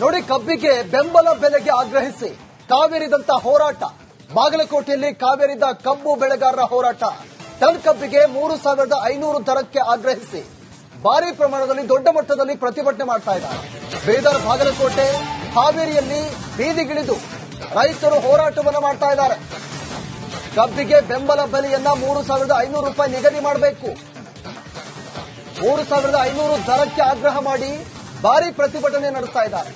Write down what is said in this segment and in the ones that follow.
ನೋಡಿ ಕಬ್ಬಿಗೆ ಬೆಂಬಲ ಬೆಲೆಗೆ ಆಗ್ರಹಿಸಿ. ಕಾವೇರಿದಂತ ಹೋರಾಟ. ಬಾಗಲಕೋಟೆಯಲ್ಲಿ ಕಾವೇರಿದ ಕಬ್ಬು ಬೆಳೆಗಾರರ ಹೋರಾಟ. ಟನ್ ಕಬ್ಬಿಗೆ ಮೂರು ಸಾವಿರದ ಐನೂರು ದರಕ್ಕೆ ಆಗ್ರಹಿಸಿ. ಭಾರಿ ಪ್ರಮಾಣದಲ್ಲಿ ದೊಡ್ಡ ಮಟ್ಟದಲ್ಲಿ ಪ್ರತಿಭಟನೆ ಮಾಡ್ತಾ ಇದ್ದಾರೆ. ಬೀದರ್, ಬಾಗಲಕೋಟೆ, ಹಾವೇರಿಯಲ್ಲಿ ಬೀದಿಗಿಳಿದು ರೈತರು ಹೋರಾಟವನ್ನು ಮಾಡ್ತಾ ಇದ್ದಾರೆ. ಕಬ್ಬಿಗೆ ಬೆಂಬಲ ಬೆಲೆಯನ್ನ ಮೂರು ಸಾವಿರದ ಐನೂರು ರೂಪಾಯಿ ನಿಗದಿ ಮಾಡಬೇಕು. ಮೂರು ಸಾವಿರದ ಐನೂರು ದರಕ್ಕೆ ಆಗ್ರಹ ಮಾಡಿ ಭಾರಿ ಪ್ರತಿಭಟನೆ ನಡೆಸ್ತಾ ಇದ್ದಾರೆ.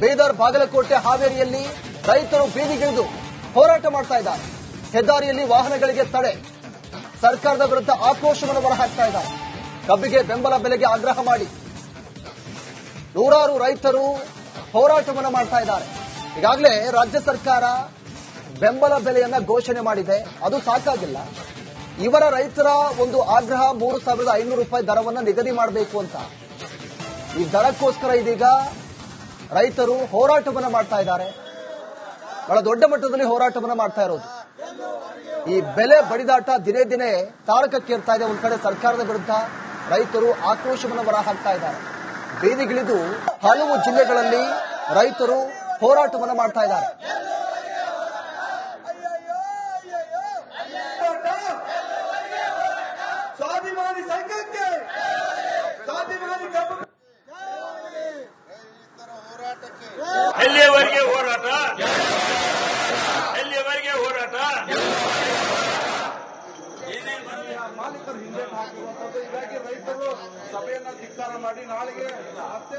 ಬೀದರ್ ಬಾಗಲಕೋಟೆ ಹಾವೇರಿಯಲ್ಲಿ ರೈತರು ಬೀದಿಗಿಳಿದು ಹೋರಾಟ ಮಾಡ್ತಾ ಇದ್ದಾರೆ. ಹೆದ್ದಾರಿಯಲ್ಲಿ ವಾಹನಗಳಿಗೆ ತಡೆ. ಸರ್ಕಾರದ ವಿರುದ್ಧ ಆಕ್ರೋಶವನ್ನು ಹೊರಹಾಕ್ತಾ ಇದ್ದಾರೆ. ಕಬ್ಬಿಗೆ ಬೆಂಬಲ ಬೆಲೆಗೆ ಆಗ್ರಹ ಮಾಡಿ. ನೂರಾರು ರೈತರು ಹೋರಾಟವನ್ನು ಮಾಡ್ತಾ ಇದ್ದಾರೆ. ಈಗಾಗಲೇ ರಾಜ್ಯ ಸರ್ಕಾರ ಬೆಂಬಲ ಬೆಲೆಯನ್ನ ಘೋಷಣೆ ಮಾಡಿದೆ. ಅದು ಸಾಕಾಗಿಲ್ಲ. ಇವರ ರೈತರ ಒಂದು ಆಗ್ರಹ ಮೂರು ಸಾವಿರದ ಐನೂರು ರೂಪಾಯಿ ದರವನ್ನು ನಿಗದಿ ಮಾಡಬೇಕು ಅಂತ. ಈ ದರಕ್ಕೋಸ್ಕರ ಇದೀಗ ರೈತರು ಹೋರಾಟವನ್ನ ಮಾಡ್ತಾ ಇದ್ದಾರೆ. ಬಹಳ ದೊಡ್ಡ ಮಟ್ಟದಲ್ಲಿ ಹೋರಾಟವನ್ನ ಮಾಡ್ತಾ ಇರೋದು. ಈ ಬೆಲೆ ಬಡಿದಾಟ ದಿನೇ ದಿನೇ ತಾರಕಕ್ಕೇರ್ತಾ ಇದೆ ಒಂದ್ ಕಡೆ ಸರ್ಕಾರದ ವಿರುದ್ಧ. ರೈತರು ಆಕ್ರೋಶವನ್ನು ಹೊರಹಾಕ್ತಾ ಇದ್ದಾರೆ. ಬೀದಿಗಿಳಿದು ಹಲವು ಜಿಲ್ಲೆಗಳಲ್ಲಿ ರೈತರು ಹೋರಾಟವನ್ನು ಮಾಡ್ತಾ ಇದ್ದಾರೆ ಸ್ವಾಭಿಮಾನಿ ಸಂಘಕ್ಕೆ ಸ್ವಾಭಿಮಾನಿ ಕಬ್ಬು ಎಲ್ಲಿಯವರೆಗೆ ಹೋರಾಟ ಎಲ್ಲಿಯವರೆಗೆ ಹೋರಾಟ ಮಾಲೀಕರು ಹಿಂದೆ ಹಾಕಿರುವಂತದ್ದು ಹೀಗಾಗಿ ರೈತರು ಸಭೆಯನ್ನ ಧಿಕ್ಕಾರ ಮಾಡಿ ನಾಳೆಗೆ ಮತ್ತೆ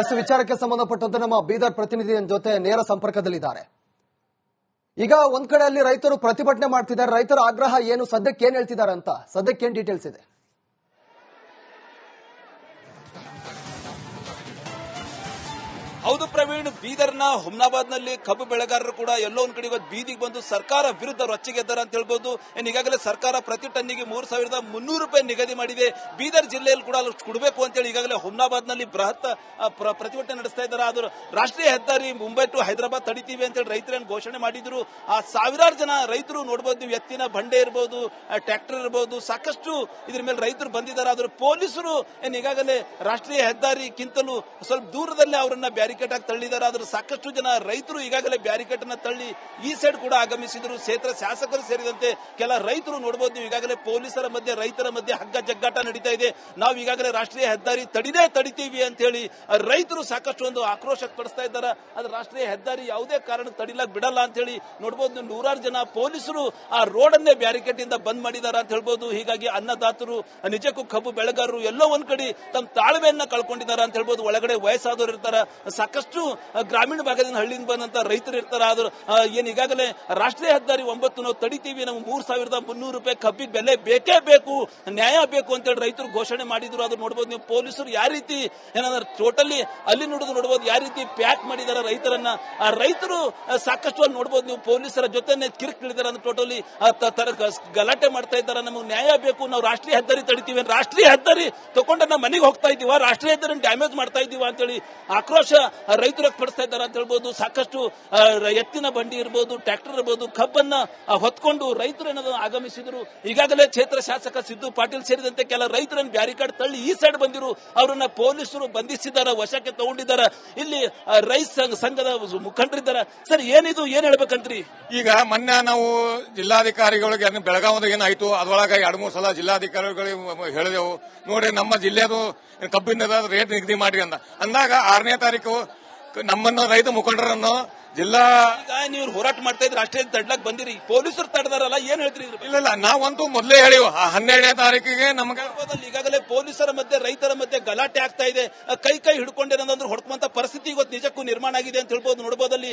ಎಸ್ ವಿಚಾರಕ್ಕೆ ಸಂಬಂಧಪಟ್ಟಂತೆ ನಮ್ಮ ಬೀದರ್ ಪ್ರತಿನಿಧಿ ಜೊತೆ ನೇರ ಸಂಪರ್ಕದಲ್ಲಿದ್ದಾರೆ. ಈಗ ಒಂದ್ ಕಡೆ ಅಲ್ಲಿ ರೈತರು ಪ್ರತಿಭಟನೆ ಮಾಡ್ತಿದ್ದಾರೆ. ರೈತರ ಆಗ್ರಹ ಏನು? ಸದ್ಯಕ್ಕೆ ಏನ್ ಹೇಳ್ತಿದ್ದಾರೆ ಅಂತ? ಸದ್ಯಕ್ಕೆ ಏನ್ ಡೀಟೇಲ್ಸ್ ಇದೆ? ಹೌದು ಪ್ರವೀಣ್, ಬೀದರ್ನ ಹುಮ್ನಾಬಾದ್ನಲ್ಲಿ ಕಬ್ಬು ಬೆಳೆಗಾರರು ಕೂಡ ಎಲ್ಲೋ ಒಂದ್ ಕಡೆ ಇವತ್ತು ಬೀದಿಗೆ ಬಂದು ಸರ್ಕಾರ ವಿರುದ್ಧ ರೊಚ್ಚಿಗೆದ್ದಾರೆ ಅಂತ ಹೇಳ್ಬೋದು. ಈಗಾಗಲೇ ಸರ್ಕಾರ ಪ್ರತಿ ಟನ್ನಿಗೆ ಮೂರು ಸಾವಿರದ ಮುನ್ನೂರು ರೂಪಾಯಿ ನಿಗದಿ ಮಾಡಿದೆ. ಬೀದರ್ ಜಿಲ್ಲೆಯಲ್ಲಿ ಕೂಡ ಕೊಡಬೇಕು ಅಂತೇಳಿ ಈಗಾಗಲೇ ಹುಮ್ನಾಬಾದ್ನಲ್ಲಿ ಬೃಹತ್ ಪ್ರತಿಭಟನೆ ನಡೆಸ್ತಾ ಇದ್ದಾರೆ. ಆದ್ರೆ ರಾಷ್ಟ್ರೀಯ ಹೆದ್ದಾರಿ ಮುಂಬೈ ಟು ಹೈದರಾಬಾದ್ ತಡಿತೀವಿ ಅಂತೇಳಿ ರೈತರೇನು ಘೋಷಣೆ ಮಾಡಿದ್ರು. ಆ, ಸಾವಿರಾರು ಜನ ರೈತರು ನೋಡಬಹುದು ನೀವು ಎತ್ತಿನ ಬಂಡೆ ಇರಬಹುದು ಟ್ರ್ಯಾಕ್ಟರ್ ಇರಬಹುದು ಸಾಕಷ್ಟು ಇದ್ರ ಮೇಲೆ ರೈತರು ಬಂದಿದ್ದಾರೆ. ಆದ್ರೆ ಪೊಲೀಸರು ಏನ್ ಈಗಾಗಲೇ ರಾಷ್ಟ್ರೀಯ ಹೆದ್ದಾರಿಗಿಂತಲೂ ಸ್ವಲ್ಪ ದೂರದಲ್ಲೇ ಅವರನ್ನ ಬ್ಯಾರಿಕೇಡ್ ಆಗಿ ತಳ್ಳಿದ್ದಾರೆ ಆದ್ರೆ ಸಾಕಷ್ಟು ಜನ ರೈತರು ಈಗಾಗಲೇ ಬ್ಯಾರಿಕೇಡ್ ಅನ್ನ ತಳ್ಳಿ ಈ ಸೈಡ್ ಕೂಡ ಆಗಮಿಸಿದ್ರು. ಕ್ಷೇತ್ರ ಶಾಸಕರು ಸೇರಿದಂತೆ ಕೆಲ ರೈತರು ನೋಡಬಹುದು ನೀವು ಈಗಾಗಲೇ ಪೊಲೀಸರ ಮಧ್ಯೆ, ರೈತರ ಮಧ್ಯೆ ಹಗ್ಗ ಜಗ್ಗಾಟ ನಡೀತಾ ಇದೆ. ನಾವು ಈಗಾಗಲೇ ರಾಷ್ಟ್ರೀಯ ಹೆದ್ದಾರಿ ತಡಿದೇ ತಡಿತೀವಿ ಅಂತ ಹೇಳಿ ರೈತರು ಸಾಕಷ್ಟು ಒಂದು ಆಕ್ರೋಶ ಪಡಿಸ್ತಾ ಇದ್ದಾರೆ. ಆದ್ರೆ ರಾಷ್ಟ್ರೀಯ ಹೆದ್ದಾರಿ ಯಾವುದೇ ಕಾರಣಕ್ಕೆ ತಡಿಲಾಕ್ ಬಿಡಲ್ಲ ಅಂತ ಹೇಳಿ ನೋಡಬಹುದು ನೂರಾರು ಜನ ಪೊಲೀಸರು ಆ ರೋಡ್ ಅನ್ನೇ ಬ್ಯಾರಿಕೇಡ್ ಇಂದ ಬಂದ್ ಮಾಡಿದ್ದಾರೆ ಅಂತ ಹೇಳ್ಬೋದು. ಹೀಗಾಗಿ ಅನ್ನದಾತರು, ನಿಜಕ್ಕೂ ಕಬ್ಬು ಬೆಳೆಗಾರರು ಎಲ್ಲೋ ಒಂದ್ ಕಡೆ ತಮ್ಮ ತಾಳ್ಮೆಯನ್ನ ಕಳ್ಕೊಂಡಿದ್ದಾರೆ ಅಂತ ಹೇಳ್ಬೋದು. ಒಳಗಡೆ ವಯಸ್ಸಾದವರು ಇರ್ತಾರ ಆ, ಗ್ರಾಮೀಣ ಭಾಗದಿಂದ ಹಳ್ಳಿಯಿಂದ ಬಂದಂತ ರೈತರು ಇರ್ತಾರೆ. ಆದರೂ ಏನು ಈಗಾಗಲೇ ರಾಷ್ಟ್ರೀಯ ಹೆದ್ದಾರಿ ಒಂಬತ್ತು ನಾವು ತಡಿತೀವಿ ನಾವು ಮೂರ್ ಸಾವಿರದ ಮುನ್ನೂರು ರೂಪಾಯಿ ಕಬ್ಬಿಗೆ ಬೆಲೆ ಬೇಕೇ ಬೇಕು ನ್ಯಾಯ ಬೇಕು ಅಂತೇಳಿ ರೈತರು ಘೋಷಣೆ ಮಾಡಿದ್ರು. ಅದು ನೋಡ್ಬೋದು ನೀವು ಪೊಲೀಸರು ಯಾವ ರೀತಿ ಏನಂದ್ರೆ ಟೋಟಲಿ ಅಲ್ಲಿ ನೋಡೋದು ನೋಡ್ಬೋದು ಯಾವ ರೀತಿ ಪ್ಯಾಕ್ ಮಾಡಿದ್ದಾರೆ ರೈತರನ್ನ. ಆ ರೈತರು ಸಾಕಷ್ಟು ಅಲ್ಲಿ ನೋಡ್ಬೋದು ನೀವು ಪೊಲೀಸರ ಜೊತೆನೆ ಕಿರಿಕಿಳಿದಾರೆ ಅಂದ್ರೆ ಟೋಟಲಿ ಗಲಾಟೆ ಮಾಡ್ತಾ ಇದ್ದಾರೆ. ನಮಗೆ ನ್ಯಾಯ ಬೇಕು ನಾವು ರಾಷ್ಟ್ರೀಯ ಹೆದ್ದಾರಿ ತಡಿತೀವಿ ರಾಷ್ಟ್ರೀಯ ಹೆದ್ದಾರಿ ತಗೊಂಡ ನಾವು ಮನೆಗೆ ಹೋಗ್ತಾ ಇದೀವ ರಾಷ್ಟ್ರೀಯ ಹೆದ್ದಾರಿ ಡ್ಯಾಮೇಜ್ ಮಾಡ್ತಾ ಇದೀವ ಅಂತೇಳಿ ಆಕ್ರೋಶ ರೈತರು ಪಡಿಸ್ತಾ ಇದ್ದಾರೆ ಅಂತ ಹೇಳ್ಬೋದು, ಸಾಕಷ್ಟು ಎತ್ತಿನ ಬಂಡಿ ಇರ್ಬೋದು, ಟ್ರ್ಯಾಕ್ಟರ್ ಇರ್ಬೋದು, ಕಬ್ಬನ್ನ ಹೊತ್ಕೊಂಡು ರೈತರು ಏನದು ಆಗಮಿಸಿದ್ರು. ಈಗಾಗಲೇ ಕ್ಷೇತ್ರ ಶಾಸಕ ಸಿದ್ದು ಪಾಟೀಲ್ ಸೇರಿದಂತೆ ಕೆಲ ರೈತರನ್ನು ಬ್ಯಾರಿಕಾಡ್ ತಳ್ಳಿ ಈ ಸೈಡ್ ಬಂದಿರು. ಅವರನ್ನ ಪೊಲೀಸರು ಬಂಧಿಸಿದ್ದಾರೆ, ವಶಕ್ಕೆ ತಗೊಂಡಿದ್ದಾರೆ. ಇಲ್ಲಿ ರೈತ ಸಂಘ- ಸಂಘದ ಮುಖಂಡರಿದ್ದಾರೆ. ಸರ್, ಏನಿದು, ಏನ್ ಹೇಳ್ಬೇಕಂತ್ರಿ? ಈಗ ಮೊನ್ನೆ ನಾವು ಜಿಲ್ಲಾಧಿಕಾರಿಗಳಿಗೆ ಬೆಳಗಾವಿ ಏನಾಯ್ತು, ಅದ್ರೊಳಗೆ ಎರಡು, ಮೂರು ಸಲ ಜಿಲ್ಲಾಧಿಕಾರಿಗಳಿಗೆ ಹೇಳಿದೆವು. ನೋಡಿ, ನಮ್ಮ ಜಿಲ್ಲೆದು ಕಬ್ಬಿನ ರೇಟ್ ನಿಗದಿ ಮಾಡಿ ಅಂದ. ಅಂದಾಗ ಆರನೇ ತಾರೀಕು ನಮ್ಮನ್ನು ರೈತ ಮುಖಂಡರನ್ನು ಜಿಲ್ಲಾ ನೀವು ಹೋರಾಟ ಮಾಡ್ತಾ ಇದ್ರೆ ಅಷ್ಟೇ ತಡ್ಲಕ್ ಬಂದಿರಿ. ಪೊಲೀಸರು ತಡೆದಾರಲ್ಲ ಏನ್ ಹೇಳ್ತೀರಿ ಇಲ್ಲ ಇಲ್ಲ ನಾವಂತೂ ಮೊದಲೇ ಹೇಳಿವು ಹನ್ನೆರಡನೇ ತಾರೀಕಿಗೆ ನಮ್ಗೆ ಈಗಾಗಲೇ ಪೊಲೀಸರ ಮಧ್ಯೆ ರೈತರ ಮಧ್ಯೆ ಗಲಾಟೆ ಆಗ್ತಾ ಇದೆ. ಕೈ ಕೈ ಹಿಡ್ಕೊಂಡೇನಂದ್ರೆ ಹೊಡ್ಕೊಂತ ಪರಿಸ್ಥಿತಿ ಇವತ್ತು ನಿಜಕ್ಕೂ ನಿರ್ಮಾಣ ಆಗಿದೆ ಅಂತ ಹೇಳ್ಬೋದು. ನೋಡಬಹುದಲ್ಲಿ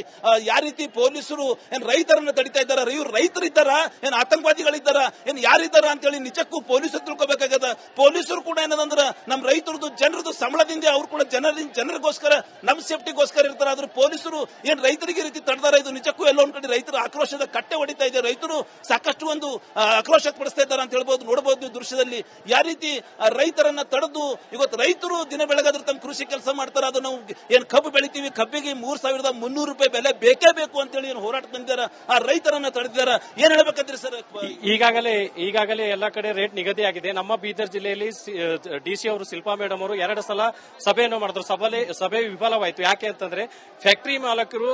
ಯಾವ ರೀತಿ ಪೊಲೀಸರು ಏನ್ ರೈತರನ್ನ ತಡಿತಾ ಇದ್ದಾರ? ಇವ್ರು ರೈತರಿದ್ದಾರ? ಏನ್ ಆತಂಕವಾದಿಗಳಿದ್ದಾರ? ಏನ್ ಯಾರಿದ್ದಾರ ಅಂತ ಹೇಳಿ ನಿಜಕ್ಕೂ ಪೊಲೀಸರು ತಿಳ್ಕೊಬೇಕಾಗದ ಪೊಲೀಸರು ಕೂಡ ಏನದಂದ್ರ ನಮ್ ರೈತರದು ಜನರದು ಸಂಬಳದಿಂದ ಅವ್ರು ಕೂಡ ಜನರ ಜನರಿಗೋಸ್ಕರ ನಮ್ ಸೇಫ್ಟಿಗೋಸ್ಕರ ಇರ್ತಾರ. ಆದ್ರೆ ಪೊಲೀಸರು ಏನ್ ರೈತರಿಗೆ ರೀತಿ ತಡೆದಾರ. ಇದು ನಿಜಕ್ಕೂ ಎಲ್ಲ ಒಂದ್ ಕಡೆ ರೈತರ ಆಕ್ರೋಶದ ಕಟ್ಟೆ ಹೊಡಿತಾ ಇದೆ. ರೈತರು ಸಾಕಷ್ಟು ಒಂದು ಆ, ಆಕ್ರೋಶ ಪಡಿಸ್ತಾ ಇದ್ದಾರೆ ಅಂತ ಹೇಳ್ಬೋದು. ನೋಡಬಹುದು ನೀವು ದೃಶ್ಯದಲ್ಲಿ ಯಾವ ರೀತಿ ರೈತರನ್ನ ತಡೆದು ಇವತ್ತು ರೈತರು ದಿನ ಬೆಳಗಾದ್ರೆ ತಮ್ಮ ಕೃಷಿ ಕೆಲಸ ಮಾಡ್ತಾರೆ. ಅದು ನಾವು ಏನ್ ಕಬ್ಬು ಬೆಳಿತೀವಿ ಕಬ್ಬಿಗೆ ಮೂರ್ ಸಾವಿರದ ಮುನ್ನೂರು ರೂಪಾಯಿ ಬೆಲೆ ಬೇಕೇ ಬೇಕು ಅಂತೇಳಿ ಏನು ಹೋರಾಟ ತಂದಿದ್ದಾರೆ ಆ ರೈತರನ್ನ ತಡೆದಿದ್ದಾರೆ. ಏನ್ ಹೇಳ್ಬೇಕಂದ್ರಿ ಸರ್? ಈಗಾಗಲೇ ಈಗಾಗಲೇ ಎಲ್ಲ ಕಡೆ ರೇಟ್ ನಿಗದಿಯಾಗಿದೆ. ನಮ್ಮ ಬೀದರ್ ಜಿಲ್ಲೆಯಲ್ಲಿ ಡಿಸಿ ಅವರು ಶಿಲ್ಪಾ ಮೇಡಮ್ ಅವರು ಎರಡು ಸಲ ಸಭೆಯನ್ನು ಮಾಡಿದ್ರು. ಸಭೆ ಸಭೆ ವಿಫಲವಾಯಿತು. ಯಾಕೆ ಅಂತಂದ್ರೆ ಫ್ಯಾಕ್ಟರಿ ಮಾಲಕರು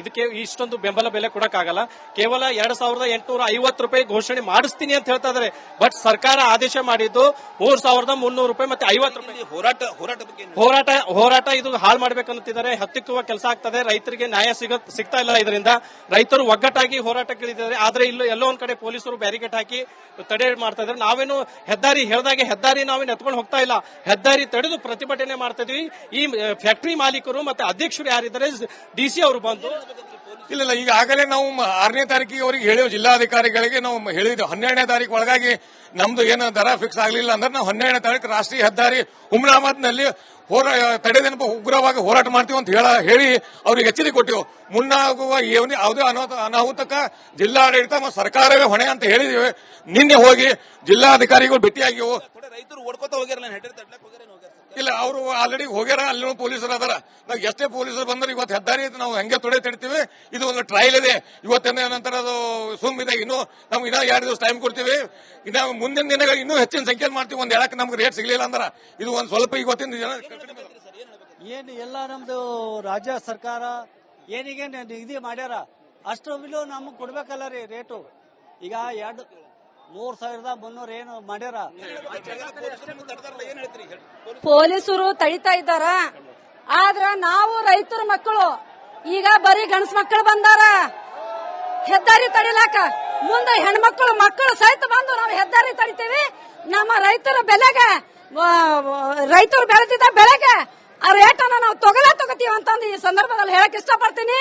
ಇದಕ್ಕೆ ಇಷ್ಟೊಂದು ಬೆಂಬಲ ಬೆಲೆ ಕೊಡಕ್ಕಾಗಲ್ಲ. ಕೇವಲ ಎರಡ್ ಸಾವಿರದ ಎಂಟುನೂರ ಐವತ್ತು ರೂಪಾಯಿ ಘೋಷಣೆ ಮಾಡಿಸ್ತೀನಿ ಅಂತ ಹೇಳ್ತಾ ಇದಾರೆ ಬಟ್ ಸರ್ಕಾರ ಆದೇಶ ಮಾಡಿದ್ದು ಮೂರ್ ಸಾವಿರದ ಮುನ್ನೂರು ರೂಪಾಯಿ ಮತ್ತೆ ಐವತ್ತು ರೂಪಾಯಿ. ಹೋರಾಟ ಹೋರಾಟ ಹೋರಾಟ ಹೋರಾಟ ಇದು ಹಾಳು ಮಾಡ್ಬೇಕಂತಿದ್ದಾರೆ ಹತ್ತಿಕ್ಕುವ ಕೆಲಸ ಆಗ್ತದೆ. ರೈತರಿಗೆ ನ್ಯಾಯ ಸಿಗ ಸಿಗ್ತಾ ಇಲ್ಲ ಇದರಿಂದ. ರೈತರು ಒಗ್ಗಟ್ಟಾಗಿ ಹೋರಾಟಕ್ಕಿಳಿದಿದ್ದಾರೆ. ಆದ್ರೆ ಇಲ್ಲಿ ಎಲ್ಲೋ ಒಂದ್ ಕಡೆ ಪೊಲೀಸರು ಬ್ಯಾರಿಕೇಡ್ ಹಾಕಿ ತಡೆ ಮಾಡ್ತಾ ಇದ್ದಾರೆ. ನಾವೇನು ಹೆದ್ದಾರಿ ಹೇಳ್ದಾಗೆ ಹೆದ್ದಾರಿ ನಾವೇನು ಎತ್ಕೊಂಡು ಹೋಗ್ತಾ ಇಲ್ಲ. ಹೆದ್ದಾರಿ ತಡೆದು ಪ್ರತಿಭಟನೆ ಮಾಡ್ತಾ ಇದೀವಿ. ಈ ಫ್ಯಾಕ್ಟರಿ ಮಾಲೀಕರು ಮತ್ತೆ ಅಧ್ಯಕ್ಷರು ಯಾರಿದ್ದಾರೆ ಡಿಸಿ ಅವರು ಬಂದು ಇಲ್ಲ ಇಲ್ಲ ಈಗಾಗಲೇ ನಾವು ಆರನೇ ತಾರೀಕಿಗೆ ಅವರಿಗೆ ಹೇಳಿವು, ಜಿಲ್ಲಾಧಿಕಾರಿಗಳಿಗೆ ನಾವು ಹೇಳಿದ್ವಿ ಹನ್ನೆರಡನೇ ತಾರೀಕು ಒಳಗಾಗಿ ನಮ್ದು ಏನು ದರ ಫಿಕ್ಸ್ ಆಗಲಿಲ್ಲ ಅಂದ್ರೆ ನಾವು ಹನ್ನೆರಡನೇ ತಾರೀಕು ರಾಷ್ಟ್ರೀಯ ಹೆದ್ದಾರಿ ಹುಮ್ನಾಬಾದ್ನಲ್ಲಿ ಹೋರಾ ತಡೆದೇನಪ್ಪ ಉಗ್ರವಾಗಿ ಹೋರಾಟ ಮಾಡ್ತೀವಿ ಅಂತ ಹೇಳ, ಹೇಳಿ ಅವ್ರಿಗೆ ಎಚ್ಚರಿಕೆ ಕೊಟ್ಟಿವು. ಮುನ್ನಾಗುವ ಏನೇ ಯಾವುದೇ ಅನಾಹುತ ಜಿಲ್ಲಾಡಳಿತ ಮತ್ತು ಸರ್ಕಾರವೇ ಹೊಣೆ ಅಂತ ಹೇಳಿದೀವಿ. ನಿನ್ನೆ ಹೋಗಿ ಜಿಲ್ಲಾಧಿಕಾರಿಗಳು ಭೇಟಿಯಾಗಿವು. ಹೋಗಿರಲ್ಲ ರೈತರು ಓಡ್ಕೋತ ಹೋಗ್ಯಾರಲ್ಲ ಇಲ್ಲ, ಅವರು ಆಲ್ರೆಡಿ ಹೋಗ್ಯಾರ ಅಲ್ಲಿ ಪೊಲೀಸರು ಅದಾರ. ನಾವು ಎಷ್ಟೇ ಪೊಲೀಸರು ಬಂದ್ರೆ ಇವತ್ತು ಹೆದ್ದಾರಿ ನಾವು ಹೆಂಗೆ ತೊಡೆ ತಿಡ್ತೀವಿ ಇದು ಒಂದು ಟ್ರಯಲ್ ಇದೆ. ಇವತ್ತಿನ ನಂತರ ಅದು ಸುಮ್ಮಿದೆ ಇನ್ನು ನಮ್ಗೆ ಇನ್ನೂ ಎರಡು ದಿವಸ ಟೈಮ್ ಕೊಡ್ತೀವಿ. ಇನ್ನು ಮುಂದಿನ ದಿನಗಳು ಇನ್ನೂ ಹೆಚ್ಚಿನ ಸಂಖ್ಯೆ ಮಾಡ್ತೀವಿ. ಒಂದು ಹೇಳಕ್ಕೆ ನಮ್ಗೆ ರೇಟ್ ಸಿಗ್ಲಿಲ್ಲ ಅಂದ್ರೆ ಇದು ಒಂದು ಸ್ವಲ್ಪ ಇವತ್ತಿನ ಜನ ಏನು ಎಲ್ಲ ನಮ್ದು ರಾಜ್ಯ ಸರ್ಕಾರ ಏನಿಗೆ ನಿಗದಿ ಮಾಡ್ಯಾರ? ಅಷ್ಟು ಬಿಲ್ಲು ನಮಗೆ ಕೊಡ್ಬೇಕಲ್ಲ ರೀ ರೇಟು ಈಗ ಎರಡು ಮೂರ್ ಸಾವಿರದ ಮುನ್ನೂರ ಏನು ಮಾಡ್ಯಾರ? ಪೊಲೀಸರು ತಡಿತಾ ಇದ್ದಾರ. ಆದ್ರ ನಾವು ರೈತರ ಮಕ್ಕಳು, ಈಗ ಬರೀ ಗಂಡಸ್ ಮಕ್ಕಳು ಬಂದಾರ. ಹೆದ್ದಾರಿ ತಡಿಲಾಕ. ಮುಂದೆ ಹೆಣ್ಮಕ್ಳು ಮಕ್ಕಳು ಸಹಿತ ಬಂದು ನಾವು ಹೆದ್ದಾರಿ ತಡಿತೀವಿ. ನಮ್ಮ ರೈತರ ಬೆಲೆಗೆ ರೈತರು ಬೆಳೆದಿದ್ದ ಬೆಳೆಗೆ ಆ ರೇಟನ್ನ ನಾವು ತೊಗಲ ತಗೋತೀವಿ ಅಂತಂದು ಈ ಸಂದರ್ಭದಲ್ಲಿ ಹೇಳಕ್ ಇಷ್ಟಪಡ್ತೀನಿ.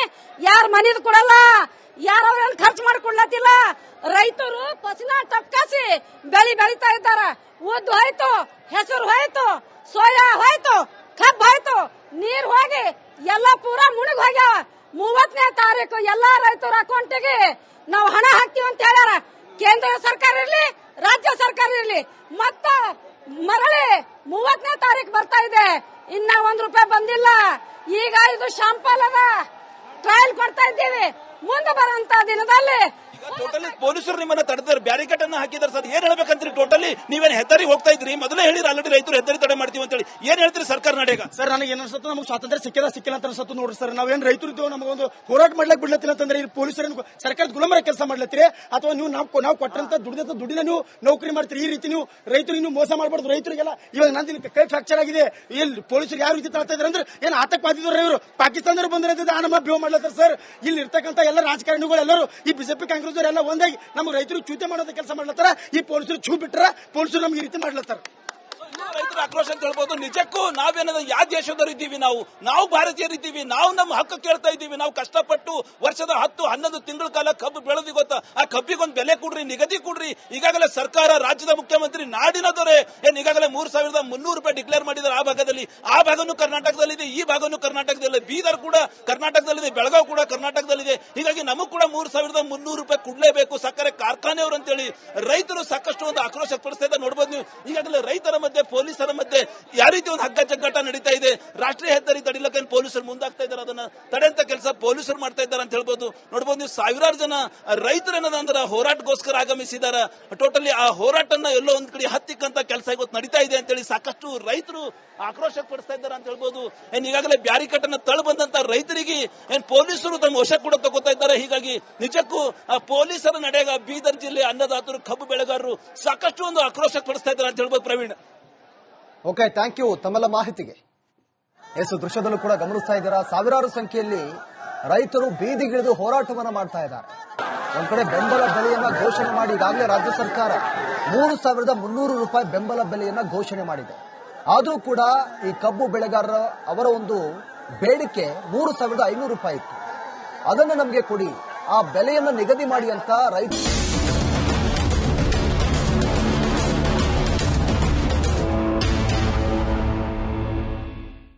ಯಾರ ಮನೇದು ಕೊಡಲ್ಲ. ಯಾರ ಖರ್ಚು ಮಾಡ್ಕೊಡ್ಲತ್ತಿಲ್ಲ ರೈತರು ಫಸಲ ತಪ್ಪಿಸಿ ಬೆಳಿ ಬೆಳಿತಾ ಇದ್ದಾರ. ಉದ್ದು ಹೋಯ್ತು, ಹೆಸರು ಹೋಯ್ತು, ಸೋಯಾ ಹೋಯ್ತು, ಕಬ್ಬು ಹೋಯ್ತು, ನೀರ್ ಹೋಗಿ ಎಲ್ಲ ಪೂರಾ ಮುಳುಗ್ ಹೋಗ್ಯಾವ. ಮೂವತ್ತನೇ ತಾರೀಕು ಎಲ್ಲಾ ರೈತರ ಅಕೌಂಟಿಗೆ ನಾವು ಹಣ ಹಾಕ್ತೀವಿ ಅಂತ ಹೇಳ್ಯಾರ. ಕೇಂದ್ರ ಸರ್ಕಾರ ಇರ್ಲಿ, ರಾಜ್ಯ ಸರ್ಕಾರ ಇರ್ಲಿ, ಮತ್ತ ಮರಳಿ ಮೂವತ್ತನೇ ತಾರೀಕು ಬರ್ತಾ ಇದೆ. ಇನ್ನ ಒಂದ್ ರೂಪಾಯಿ ಬಂದಿಲ್ಲ. ಈಗ ಇದು ಶಾಂಪಲ್ ಅದ. ಟ್ರಯಲ್ ಕೊಡ್ತಾ ಇದ್ದೀವಿ. ಮುಂದೆ ಬರಂತ ದಿನದಲ್ಲಿ ಟೋಟಲಿ ಪೊಲೀಸರು ನಿಮ್ಮನ್ನ ತಡೆದಾರೆ ಬ್ಯಾರಿಕೇಡ್ ಅನ್ನ ಹಾಕಿದಾರೆ ಸರ್. ಏನ್ ಹೇಳ್ಬೇಕಂತ್ರಿ? ಟೋಟಲಿ ನೀವೇನ್ ಹೆದ್ದಾರಿ ಹೋಗ್ತಾ ಇದ್ರಿ? ಮೊದಲೇ ಹೇಳಿದ್ರೆ ಆಲ್ರೆಡಿ ರೈತರು ಹೆದ್ದಾರಿ ತಡೆ ಮಾಡ್ತೀವಿ ಅಂತ ಹೇಳಿ ಏನ್ ಹೇಳ್ತೀರಿ ಸರ್ಕಾರ ನಡೆಗ ಸರ್, ನನಗೆ ಏನ್ ಅನ್ಸುತ್ತೆ ನಮಗೆ ಸ್ವಾತಂತ್ರ್ಯ ಸಿಕ್ಕಿಲ್ಲ ಸಿಕ್ಕಿಲ್ಲ ಅಂತ ಅನ್ಸುತ್ತೆ ನೋಡ್ರಿ ಸರ್. ನಾವೇನ್ ರೈತರು ಇದ್ದೇವೆ, ನಮಗೊಂದು ಹೋರಾಟ ಮಾಡ್ಲಕ್ ಬಿಡ್ಲತ್ತಿಲ್ಲ ಅಂತಂದ್ರೆ ಇಲ್ಲಿ ಪೊಲೀಸರು ಸರ್ಕಾರದ ಗುಲಾಮರ ಕೆಲಸ ಮಾಡ್ಲತ್ತೀರಿ? ಅಥವಾ ನೀವು ನಾವು ನಾವು ಕೊಟ್ಟಂತ ದುಡಿದಂತ ದುಡ್ಡಿನ ನೀವು ನೌಕರಿ ಮಾಡ್ತೀರಿ? ಈ ರೀತಿ ನೀವು ರೈತರು ನೀವು ಮೋಸ ಮಾಡಬಾರ್ದು ರೈತರಿಗೆಲ್ಲ. ಇವಾಗ ನಂದಿನ ಕೈ ಫ್ರಾಕ್ಚರ್ ಆಗಿದೆ. ಇಲ್ಲಿ ಪೊಲೀಸರು ಯಾವ ರೀತಿ ತಾಳ್ತಾ ಇದ್ರೆ ಅಂದ್ರೆ ಏನು ಆತಂಕವಾದಿದ್ರು ಇವರು? ಪಾಕಿಸ್ತಾನದವರು ಬಂದಿರೋದು ಆನಮ್ಮ ಬೇವ್ ಮಾಡ್ಲತ್ತಾರೆ ಸರ್. ಇಲ್ಲಿ ಇರ್ತಕ್ಕಂಥ ಎಲ್ಲ ರಾಜಕಾರಣಿಗಳು ಎಲ್ಲರೂ ಈ ಬಿಜೆಪಿ, ಕಾಂಗ್ರೆಸ್ ಎಲ್ಲ ಒಂದಾಗಿ ನಮ್ಗೆ ರೈತರು ಚೂತೆ ಮಾಡೋದ ಕೆಲಸ ಮಾಡ್ಲತ್ತಾರ? ಈ ಪೊಲೀಸರು ಚೂ ಬಿಟ್ರ ಪೊಲೀಸರು ನಮ್ಗೆ ಈ ರೀತಿ ಮಾಡ್ಲತ್ತಾರ? ರೈತರ ಆಕ್ರೋಶ ಅಂತ ಹೇಳ್ಬೋದು, ನಿಜಕ್ಕೂ ನಾವೇನದ ಯಾವ ದೇಶದವ್ರು ಇದ್ದೀವಿ ನಾವು? ನಾವು ಭಾರತೀಯರಿದ್ದೀವಿ, ನಾವು ನಮ್ಮ ಹಕ್ಕು ಕೇಳ್ತಾ ಇದ್ದೀವಿ, ನಾವು ಕಷ್ಟಪಟ್ಟು ವರ್ಷದ ಹತ್ತು, ಹನ್ನೊಂದು ತಿಂಗಳ ಕಾಲ ಕಬ್ಬು ಬೆಳೆದಿ ಗೊತ್ತಾ? ಆ ಕಬ್ಬಿಗೊಂದು ಬೆಲೆ ಕೊಡ್ರಿ, ನಿಗದಿ ಕೊಡ್ರಿ. ಈಗಾಗಲೇ ಸರ್ಕಾರ ರಾಜ್ಯದ ಮುಖ್ಯಮಂತ್ರಿ ನಾಡಿನ ದೊರೆ. ಏನ್ ಈಗಾಗಲೇ ಮೂರ್ ಸಾವಿರದ ಮುನ್ನೂರು ರೂಪಾಯಿ ಡಿಕ್ಲೇರ್ ಮಾಡಿದ್ರು ಆ ಭಾಗದಲ್ಲಿ. ಆ ಭಾಗನೂ ಕರ್ನಾಟಕದಲ್ಲಿದೆ, ಈ ಭಾಗನೂ ಕರ್ನಾಟಕದಲ್ಲಿ ಬೀದರ್ ಕೂಡ ಕರ್ನಾಟಕದಲ್ಲಿದೆ, ಬೆಳಗಾವ್ ಕೂಡ ಕರ್ನಾಟಕದಲ್ಲಿದೆ. ಹೀಗಾಗಿ ನಮಗೂ ಕೂಡ ಮೂರ್ ಸಾವಿರದ ಮುನ್ನೂರು ರೂಪಾಯಿ ಕೊಡ್ಲೇಬೇಕು. ಸಕ್ಕರೆ ಕಾರ್ಖಾನೆಯವರು ಅಂತೇಳಿ ರೈತರು ಸಾಕಷ್ಟು ಒಂದು ಆಕ್ರೋಶ ಪಡಿಸ್ತಾ ಇದ್ದಾರೆ. ನೋಡ್ಬೋದು ನೀವು, ಈಗಾಗಲೇ ರೈತರ ಮಧ್ಯೆ ಪೊಲೀಸರ ಮಧ್ಯೆ ಯಾವ ರೀತಿ ಒಂದು ಹಗ್ಗ ಜಗ್ಗಾಟ ನಡೀತಾ ಇದೆ? ರಾಷ್ಟ್ರೀಯ ಹೆದ್ದಾರಿ ತಡಿಲಕ್ಕೆ ಪೊಲೀಸರು ಮುಂದಾಗ್ತಾ ಇದ್ದಾರೆ? ಅದನ್ನ ತಡೆಯಂತ ಕೆಲಸ ಪೊಲೀಸರು ಮಾಡ್ತಾ ಇದ್ದಾರೆ ಅಂತ ಹೇಳ್ಬೋದು. ನೋಡ್ಬೋದು ನೀವು ಸಾವಿರಾರು ಜನ ರೈತರು ಏನದಂದ್ರೆ ಹೋರಾಟಗೋಸ್ಕರ ಆಗಮಿಸಿದಾರ ಟೋಟಲಿ ಆ ಹೋರಾಟನ ಎಲ್ಲೋ ಒಂದ್ ಕಡೆ ಹತ್ತಿಕ್ಕಂತ ಕೆಲಸ ಇವತ್ತು ನಡೀತಾ ಇದೆ ಅಂತೇಳಿ ಸಾಕಷ್ಟು ರೈತರು ಆಕ್ರೋಶ ಪಡಿಸ್ತಾ ಇದ್ದಾರೆ ಅಂತ ಹೇಳ್ಬೋದು. ಏನ್ ಈಗಾಗಲೇ ಬ್ಯಾರಿಕೇಟ್ ಅನ್ನ ತಳ ಬಂದಂತ ರೈತರಿಗೆ ಏನ್ ಪೊಲೀಸರು ತಮ್ಮ ವಶ ಕೂಡ ತಗೋತಾ ಇದ್ದಾರೆ. ಹೀಗಾಗಿ ನಿಜಕ್ಕೂ ಆ ಪೊಲೀಸರ ನಡೆಗ ಬೀದರ್ ಜಿಲ್ಲೆ ಅನ್ನದಾತರು, ಕಬ್ಬು ಬೆಳೆಗಾರರು ಸಾಕಷ್ಟು ಒಂದು ಆಕ್ರೋಶ ಪಡಿಸ್ತಾ ಇದ್ದಾರೆ ಅಂತ ಹೇಳ್ಬೋದು ಪ್ರವೀಣ್. ಓಕೆ ಥ್ಯಾಂಕ್ ಯು ತಮ್ಮೆಲ್ಲ ಮಾಹಿತಿಗೆ. ಎಸ್ ದೃಶ್ಯದಲ್ಲೂ ಕೂಡ ಗಮನಿಸ್ತಾ ಇದ್ದೀರಾ? ಸಾವಿರಾರು ಸಂಖ್ಯೆಯಲ್ಲಿ ರೈತರು ಬೀದಿಗಿಳಿದು ಹೋರಾಟವನ್ನ ಮಾಡ್ತಾ ಇದ್ದಾರೆ. ಒಂದ್ ಕಡೆ ಬೆಂಬಲ ಬೆಲೆಯನ್ನ ಘೋಷಣೆ ಮಾಡಿ ಈಗಾಗಲೇ ರಾಜ್ಯ ಸರ್ಕಾರ ಮೂರು ಸಾವಿರದ ಮುನ್ನೂರು ರೂಪಾಯಿ ಬೆಂಬಲ ಬೆಲೆಯನ್ನ ಘೋಷಣೆ ಮಾಡಿದೆ. ಆದರೂ ಕೂಡ ಈ ಕಬ್ಬು ಬೆಳೆಗಾರರ ಅವರ ಒಂದು ಬೇಡಿಕೆ ಮೂರು ಸಾವಿರದ ಐನೂರು ರೂಪಾಯಿ ಇತ್ತು. ಅದನ್ನು ನಮಗೆ ಕೊಡಿ. ಆ ಬೆಲೆಯನ್ನು ನಿಗದಿ ಮಾಡಿ ಅಂತ ರೈತ